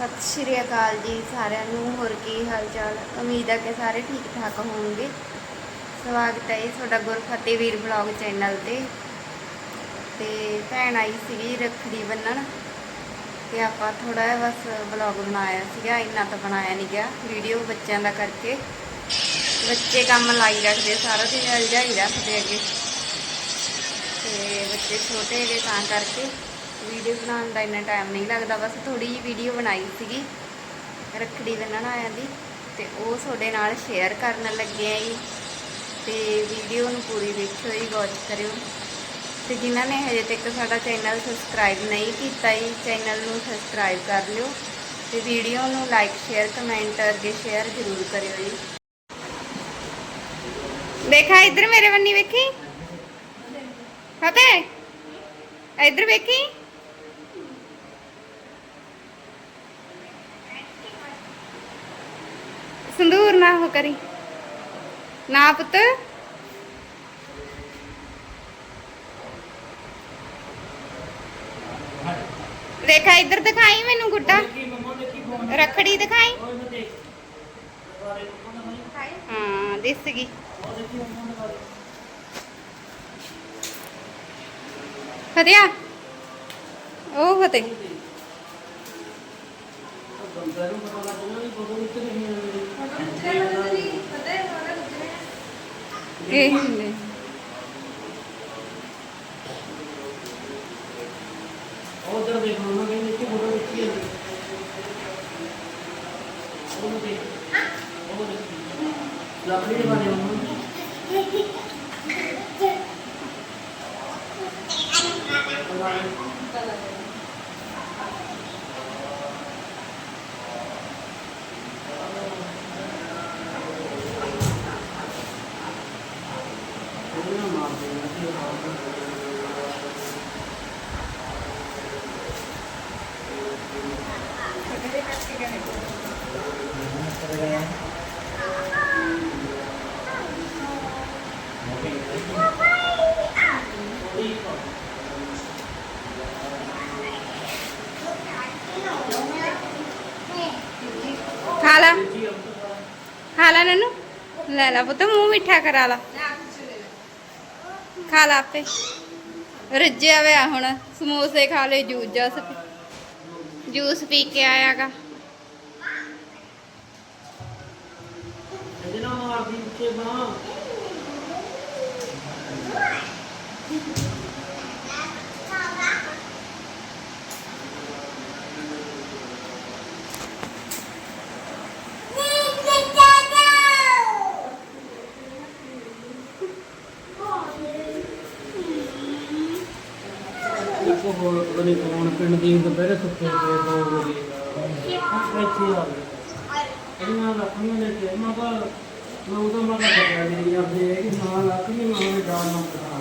ਸਤਿ ਸ਼੍ਰੀ ਅਕਾਲ ਜੀ ਸਾਰਿਆਂ ਨੂੰ, ਹੋਰ ਕੀ ਹਾਲ ਚਾਲ ਉਮੀਦ ਹੈ ਕਿ ਸਾਰੇ ਠੀਕ ਠਾਕ ਹੋਣਗੇ ਸਵਾਗਤ ਹੈ ਜੀ ਤੁਹਾਡਾ ਗੁਰਫਤਿਹ ਵੀਰ ਬਲੌਗ ਚੈਨਲ ਤੇ। ਤੇ ਭੈਣ ਆਈ ਸੀਗੀ ਰੱਖੜੀ ਬੰਨਣ ਤੇ ਆਪਾਂ ਥੋੜਾ ਜਿਹਾ ਬਸ ਬਲੌਗ ਬਣਾਇਆ ਸੀਗਾ, ਇੰਨਾ ਤਾਂ ਬਣਾਇਆ ਨਹੀਂ ਗਿਆ, ਵੀਡੀਓ ਬੱਚਿਆਂ ਦਾ ਕਰਕੇ। ਬੱਚੇ ਕੰਮ ਲਾਈ ਰੱਖਦੇ, ਸਾਰਾ ਦਿਨ ਅਲਝਾਈ ਰੱਖਦੇ ਅੱਗੇ ਤੇ ਬੱਚੇ ਛੋਟੇ ਹੈਗੇ ਤਾਂ ਕਰਕੇ। ਵੀਡੀਓ ਬਣਾਉਣ ਦਾ ਇੰਨਾ ਟਾਈਮ ਨਹੀਂ ਲੱਗਦਾ, ਬਸ ਥੋੜੀ ਜਿਹੀ ਵੀਡੀਓ ਬਣਾਈ ਸੀਗੀ, ਰੱਖੜੀ ਬੰਨਣ ਆਇਆਂ ਦੀ, ਤੇ ਉਹ ਤੁਹਾਡੇ ਨਾਲ ਸ਼ੇਅਰ ਕਰਨ ਲੱਗੇ ਆ ਜੀ। ਤੇ ਵੀਡੀਓ ਨੂੰ ਪੂਰੀ ਦੇਖਿਓ ਜੀ ਵਾਚ ਕਰਿਓ। ਤੇ ਜਿਨ੍ਹਾਂ ਨੇ ਹਜੇ ਤੱਕ ਸਾਡਾ ਚੈਨਲ ਸਬਸਕ੍ਰਾਈਬ ਨਹੀਂ ਕੀਤਾ ਜੀ ਚੈਨਲ ਨੂੰ ਸਬਸਕ੍ਰਾਈਬ ਕਰ ਲਿਓ। ਤੇ ਵੀਡੀਓ ਨੂੰ ਲਾਈਕ ਸ਼ੇਅਰ ਕਮੈਂਟ ਅੱਗੇ ਸ਼ੇਅਰ ਜ਼ਰੂਰ ਕਰਿਓ ਜੀ। ਦੇਖਾ ਇੱਧਰ ਮੇਰੇ ਬੰਨੀ ਵੇਖੀ? ਫਤਿਹ, ਇੱਧਰ ਵੇਖੀ? ਨਾ ਹੋ ਕਰੀ। ਨਾ ਪੁੱਤ। ਦੇਖਾ, ਇੱਧਰ ਦਿਖਾਈ ਮੈਨੂੰ ਗੁੱਡਾ ਰੱਖੜੀ ਦਿਖਾਈ। ਹਾਂ, ਦਿਸ ਗਈ। ਫਤਿਆ ਉਹ ਫਤਿਹ। ਇਹ ਹੁੰਦੇ ਉਧਰ ਦੇਖ ਲਓ ਨਾ ਕਹਿੰਦੇ ਕਿ ਫੋਟੋ ਖਿੱਚੀ ਹੈ ਉਹ ਦੇਖ। ਉਹ ਦੇਖ। ਲੱਕੜੀ ਦੇ ਬਾਰੇ ਉਹਨੂੰ ਉਹਨੂੰ ਮਾਰ ਦੇਣਾ ਖਾ ਲਾ ਖਾ ਲਾ ਨਨੂ ਲੈ ਲਾ ਪੁੱਤ ਮੂੰਹ ਮਿੱਠਾ ਕਰਾ ਲਾ ਖਾ ਲਾ ਆਪੇ। ਰੱਜਿਆ ਵਿਆ ਹੁਣ, ਸਮੋਸੇ ਖਾ ਲੈ ਜੂਸ, ਜਸ ਜੂਸ ਪੀ ਕੇ ਆਇਆਗਾ। ਇਹਦੇ ਨਾਲ ਮਾਰਦੀ ਉੱਤੇ ਬਾਹ ਇੱਕ ਹੋਰ ਪਤਾ ਨਹੀਂ ਕੌਣ ਪਿੰਡ ਦੀ ਦੁਪਹਿਰੇ ਸੁੱਤੇ ਪਏ ਦੋ ਵਜੇ। ਇੱਥੇ ਆ ਗਏ। ਇਹ ਮੈਂ ਰੱਖਣੀ ਨੇ ਕਿ ਮੈਂ ਕਿਹਾ ਮੈਂ ਉਦੋਂ ਮੈਂ ਕਿਹਾ ਪਤਾ ਨਹੀਂ ਆਪਦੇ ਕਿ ਨਾ ਰੱਖਣੀ ਮੈਂ ਉਹਨੇ ਜਾਣ ਨੂੰ ਬਤਾ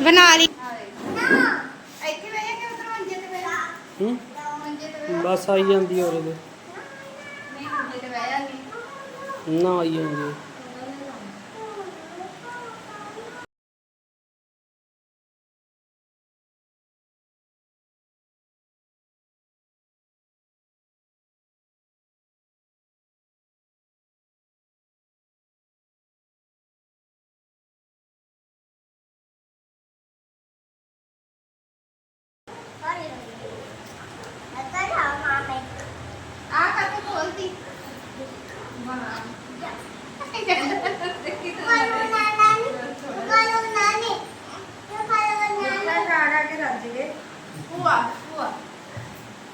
ਬਣਾ ਲਈ। ਇੱਥੇ ਬਹਿ ਜਾ ਕਿ ਉਧਰ ਮੰਜੇ ਤੇ ਬਹਿ ਜਾ ਹੂੰ? ਮੰਜੇ ਤੇ ਬਹਿ ਜਾ ਬਸ ਆਈ ਜਾਂਦੀ ਔਰ ਇਹਦੇ ਨਹੀਂ ਮੰਜੇ ਤੇ ਬਹਿ ਜਾਗੀ ਨਾ ਆਈ ਜਾਂਦੀ ਹੈ। ਆ ਕਰਕੇ ਖੋਲਦੀ ਬਣਾ ਦੇਖੀ ਤੂੰ ਮਿੱਠਾ ਖਾ ਕੇ ਰੱਜ ਗਏ ਭੂਆ ਭੂਆ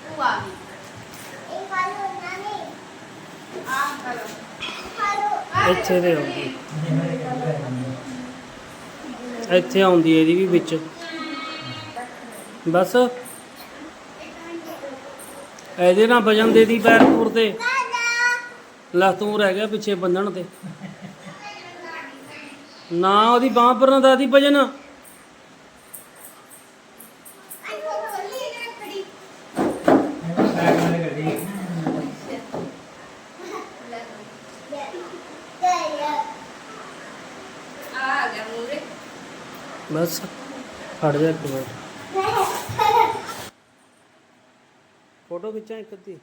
ਭੂਆ ਵੀ ਆ ਕਰੋ ਇੱਥੇ ਤੇ ਆਉਂਦੀ। ਇੱਥੇ ਆਉਂਦੀ ਹੈ ਇਹਦੀ ਵੀ ਵਿੱਚ। ਬਸ। ਇਹਦੇ ਨਾਲ ਵਜਨ ਦੇ ਦੀ ਪੈਰ ਪੂਰ ਤੇ। ਲੈ ਤੂੰ ਰਹਿ ਗਿਆ ਪਿੱਛੇ ਬੰਨਣ ਤੇ। ਨਾ ਉਹਦੀ ਬਾਹ ਪਰ ਨਾ ਦਾਦੀ ਵਜਨ ਆ ਗਿਆ ਮੂਰੇ ਬਸ ਫੜ ਜਾ ਇੱਕ ਮਿੰਟ। ਫੋਟੋ ਖਿੱਚਾਂ ਇੱਕ ਅੱਧੀ।